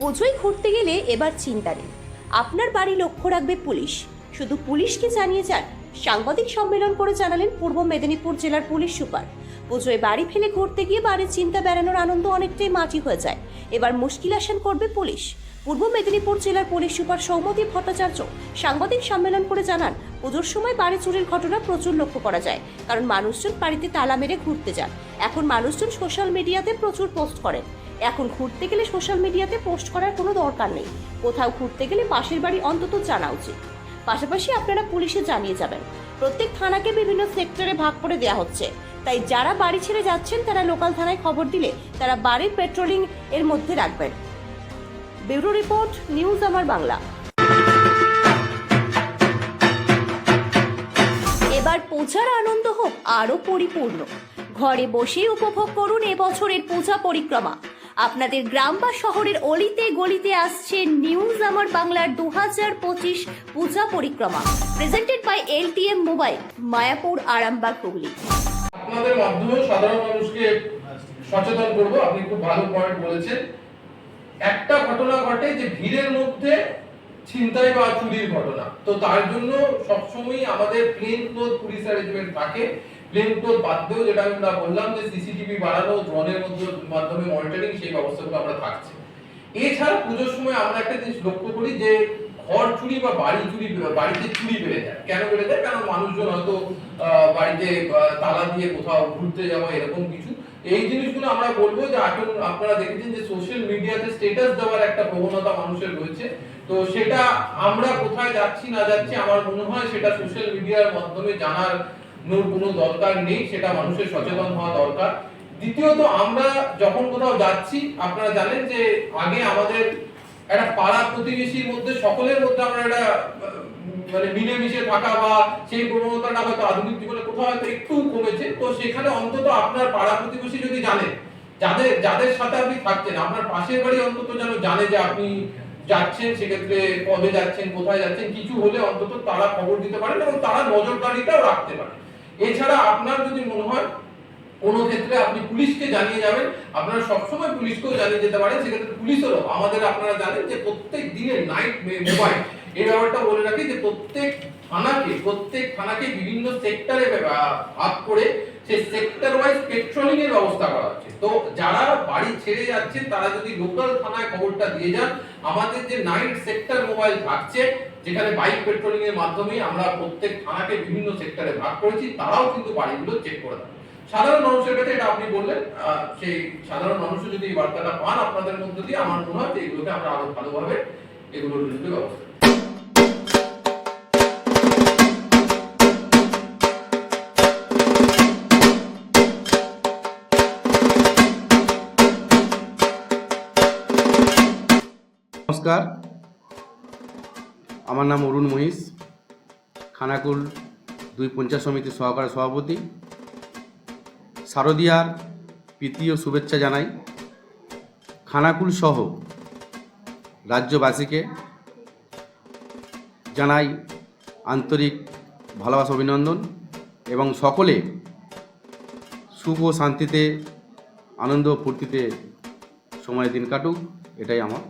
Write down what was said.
পুজোয় ঘুরতে গেলে এবার চিন্তা নেই। আপনার বাড়ি লক্ষ্য রাখবে পুলিশ। শুধু পুলিশকে জানিয়ে যান, সাংবাদিক সম্মেলন করে জানালেন পূর্ব মেদিনীপুর জেলার পুলিশ সুপার। পুজোয় বাড়ি ফেলে ঘুরতে গিয়ে বাড়ির চিন্তা বেড়ানোর আনন্দ অনেকটাই মাটি হয়ে যায়। এবার মুশকিল আসান করবে পুলিশ। পূর্ব মেদিনীপুর জেলার পুলিশ সুপার সৌমদী ভট্টাচার্য সাংবাদিক সম্মেলন করে জানান, পুজোর সময় বাড়ি চুরির ঘটনা প্রচুর লক্ষ্য করা যায়, কারণ মানুষজন বাড়িতে তালা মেরে ঘুরতে যান। এখন মানুষজন সোশ্যাল মিডিয়াতে প্রচুর পোস্ট করেন। এখন ঘুরতে গেলে সোশ্যাল মিডিয়াতে পোস্ট করার কোনো দরকার নেই। কোথাও ঘুরতে গেলে পাশের বাড়ি অন্তত জানা উচিত। পাশাপাশি আপনারা পুলিশে জানিয়ে যাবেন। প্রত্যেক থানাকে বিভিন্ন সেক্টরে ভাগ করে দেওয়া হচ্ছে। তাই যারা বাড়ি ছেড়ে যাচ্ছেন, তারা লোকাল থানায় খবর দিলে তারা বাড়ির পেট্রোলিং এর মধ্যে রাখবেন। ব্যুরো রিপোর্ট, নিউজ আমার বাংলা। এবার পূজার আনন্দ হোক আরও পরিপূর্ণ। ঘরে বসেই উপভোগ করুন এবছরের পূজা পরিক্রমা। আপনাদের গ্রাম বা শহরের অলিতে গলিতে আসছে নিউজ আমার বাংলার দু হাজার পঁচিশ পূজা পরিক্রমা presented by LTM mobile Mayapur, Arambagh, Hooghly. আপনাদের মাধ্যমে সাধারণ মানুষকে সচেতন করব, আপনি খুব ভালো পয়েন্ট বলেছেন। একটা ঘটনা ঘটে যে ভিড়ের মধ্যে ছিনতাই বা চুরির ঘটনা। তো তার জন্য সবসময় আমাদের প্লেন ক্লোথ পুলিশ অ্যারেঞ্জমেন্ট থাকে। প্লেন ক্লোথ বাদ দিয়েও যেটা আমরা বললাম যে সিসিটিভি বাড়ানো ড্রোনের মধ্যে মাধ্যমে মনিটরিং সেই ব্যবস্থাগুলো আমরা থাকছে। এছাড়া পুজোর সময় আমরা একটা জিনিস লক্ষ্য করি যে ঘর চুরি বা বাড়ি চুরি, বাড়িতে চুরি বেড়ে যায়। কেন বেড়ে যায়? কারণ মানুষজন হয়তো বাড়িতে তালা দিয়ে কোথাও ঘুরতে যাওয়া, এরকম কিছু। এই জিনিসগুলো আমরা বলব যে এখন আপনারা দেখেছেন যে সোশ্যাল মিডিয়াতে স্ট্যাটাস দেওয়ার একটা প্রবণতা মানুষের রয়েছে। তো সেটা আমরা কোথায় যাচ্ছি, না যাচ্ছি, আমার মনে হয় সেটা সোশ্যাল মিডিয়ার মাধ্যমে জানার কোনো দরকার নেই, সেটা মানুষের সচেতন হওয়া দরকার। দ্বিতীয়ত, আমরা যখন কোথাও যাচ্ছি, আপনারা জানেন যে আগে আমাদের একটা পাড়া প্রতিবেশীর মধ্যে, সকলের মধ্যে আমরা একটা মানে মিলেমিশে থাকা বা সেই প্রবণতাটা হয়তো আধুনিক জীবনে কোথাও হয়তো একটু কমেছে। তো সেখানে অন্তত আপনার পাড়া প্রতিবেশী যদি জানে, যাদের যাদের সাথে আপনি থাকছেন, আপনার পাশের বাড়ি অন্তত যেন জানে যে আপনি যাচ্ছেন, সেক্ষেত্রে কবে যাচ্ছেন, কোথায় যাচ্ছেন, কিছু হলে অন্তত তারা খবর দিতে পারেন এবং তারা নজরদারিটাও রাখতে পারে এছাড়া আপনার যদি মনে হয় কোনো ক্ষেত্রে আপনি পুলিশকে জানিয়ে যাবেন, আপনারা সবসময় পুলিশকেও জানিয়ে যেতে পারেন, সেক্ষেত্রে পুলিশেরও, আমাদের আপনারা জানেন যে প্রত্যেক দিনের নাইট মোবাইল এই ব্যাপারটা বলে রাখি যে প্রত্যেক থানাকে প্রত্যেক থানাকে বিভিন্ন সেক্টরে ভাগ করে সেই সেক্টর ওয়াইজ পেট্রোলিং এর ব্যবস্থা করা হচ্ছে। তো যারা বাড়ি ছেড়ে যাচ্ছেন তারা যদি লোকাল থানায় খবরটা দিয়ে যান, আমাদের যে নাইট সেক্টর মোবাইল থাকছে যেখানে বাইক পেট্রোলিং এর মাধ্যমে আমরা প্রত্যেক থানাকে বিভিন্ন সেক্টরে ভাগ করেছি, তারাও কিন্তু বাড়িগুলো চেক করে দেয়। সাধারণ মানুষের কাছে এটা আপনি বললেন সেই সাধারণ মানুষও যদি এই বার্তাটা পান আপনাদের মধ্য দিয়ে, আমার মনে হয় যে এগুলোকে আমরা আরও ভালোভাবে এগুলোর বিরুদ্ধে ব্যবস্থা নমস্কার। আমার নাম অরুণ মহিষ, খানাকুল দুই পঞ্চায়েত সমিতির সহকারী সভাপতি। শারদিয়ার প্রীতি ও শুভেচ্ছা জানাই। খানাকুল সহ রাজ্যবাসীকে জানাই আন্তরিক ভালোবাসা, অভিনন্দন এবং সকলে সুখ ও শান্তিতে, আনন্দ ফুর্তিতে সময় দিন কাটুক, এটাই আমার